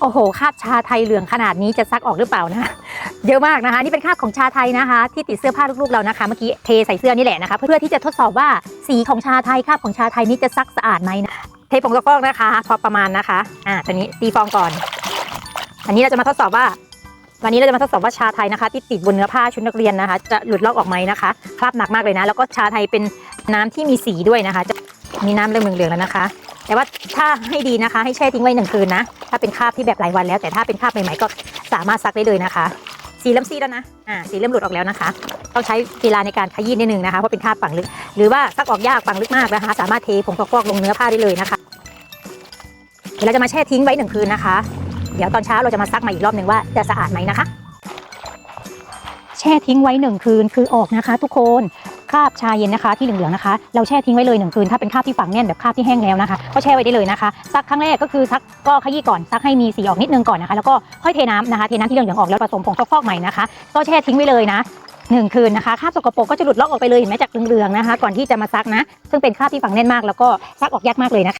โอ้โหคราบชาไทยเหลืองขนาดนี้จะซักออกหรือเปล่านะ เยอะมากนะคะนี่เป็นคราบของชาไทยนะคะ ที่ติดเสื้อผ้าลูกๆเรานะคะเมื่อกี้เทใส่เสื้อนี่แหละนะคะเพื่อที่จะทดสอบว่าสีของชาไทยคราบของชาไทยนี้จะซักสะอาดไหมนะเทผงซักฟอกนะคะ พอประมาณนะคะอ่าตอนนี้ตีฟองก่อน อันนี้เราจะมาทดสอบว่า วันนี้เราจะมาทดสอบว่าชาไทยนะคะ ที่ติดบนเนื้อผ้าชุดนักเรียนนะคะ จะหลุดลอกออกไหมนะคะคราบหนักมากเลยนะ แล้วก็ชาไทยเป็นน้ำที่มีสีด้วยนะคะ มีน้ำเริ่มเหลืองๆแล้วนะคะ แต่ว่าถ้าให้ดีนะคะ ให้แช่ทิ้งไว้หนึ่งคืนนะ ถ้าเป็นคราบที่แบบหลายวันแล้ว แต่ถ้าเป็นคราบใหม่ๆก็สามารถซักได้เลยนะคะ สีเริ่มซีดแล้วนะ อ่า สีเริ่มหลุดออกแล้วนะคะ ต้องใช้เวลาในการขยี้นิดนึงนะคะ เพราะเป็นคราบฝังลึก หรือว่าซักออกยากฝังลึกมากนะคะ สามารถเทผงซักฟอกลงเนื้อผ้าได้เลยนะคะ เดี๋ยวเราจะมาแช่ทิ้งไว้หนึ่งคืนนะคะ เดี๋ยวตอนเช้าเราจะมาซักมาอีกรอบหนึ่งว่าจะสะอาดไหมนะคะแช่ทิ้งไว้หนึ่งคืนคือออกนะคะ ทุกคน คราบชาเย็นนะคะที่เหลืองๆนะคะ เราแช่ทิ้งไว้เลยหนึ่งคืนถ้าเป็นคราบที่ฝังแน่นแบบคราบที่แห้งแล้วนะคะก็แช่ไว้ได้เลยนะคะซักครั้งแรกก็คือซักก็ขยี้ก่อนซักให้มีสีออกนิดนึงก่อนนะคะแล้วก็ค่อยเทน้ำนะคะเทน้ำที่เหลืองๆออกแล้วผสมผงซักฟอกใหม่นะคะก็แช่ทิ้งไว้เลยนะหนึ่งคืนนะคะคราบสกปรกก็จะหลุดลอกออกไปเลยเห็นไหมจากเหลืองๆนะคะ ก่อนที่จะมาซักนะ ซึ่งเป็นคราบที่ฝังแน่นมากแล้วก็ซักออกยากมากเลยนะคะ